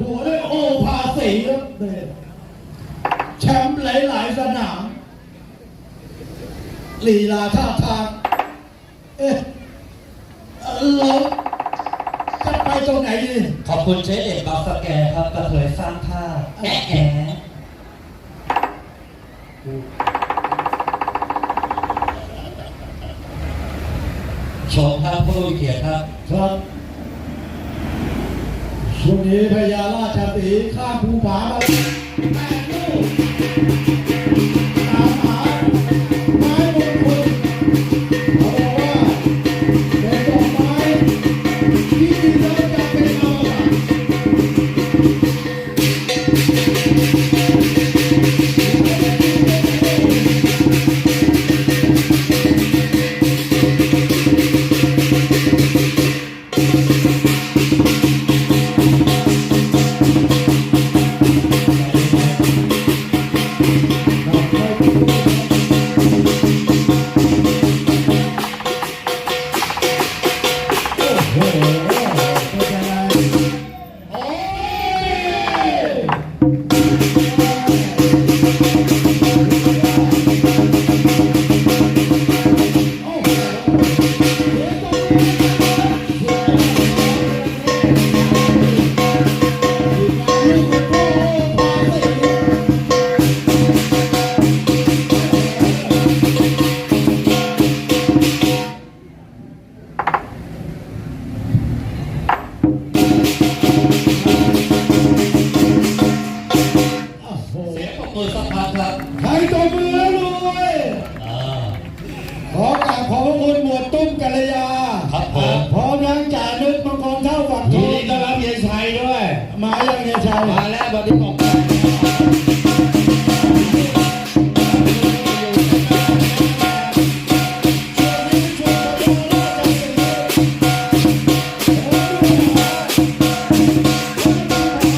หัวด้วยโอภาสีครับเนี่ยแชมป์หลาย ๆ สนามลีลาท่าทาง เอ๊ะเอ่อเราจะไปตรงไหนดีขอบคุณเจ๊เอกบางสแกครับกระเทยสร้างท่าแอะแอะชมครับผู้มีเกียรติครับครับุ่งนี้พญาราชสีข้ามภูผามาแปดลูก มือสักพักครับใครตบมือแล้วรวยอ่าขอกราบขอบพระคุณหมวดตุ้มกัลยาครับผมพร้อมทั้งจ่านึกมังกรเท่าฝักทยินองดีต้อนรับเยายชัยด้วย มายังเนี่ยชาวมาแล้ววันนี้บอก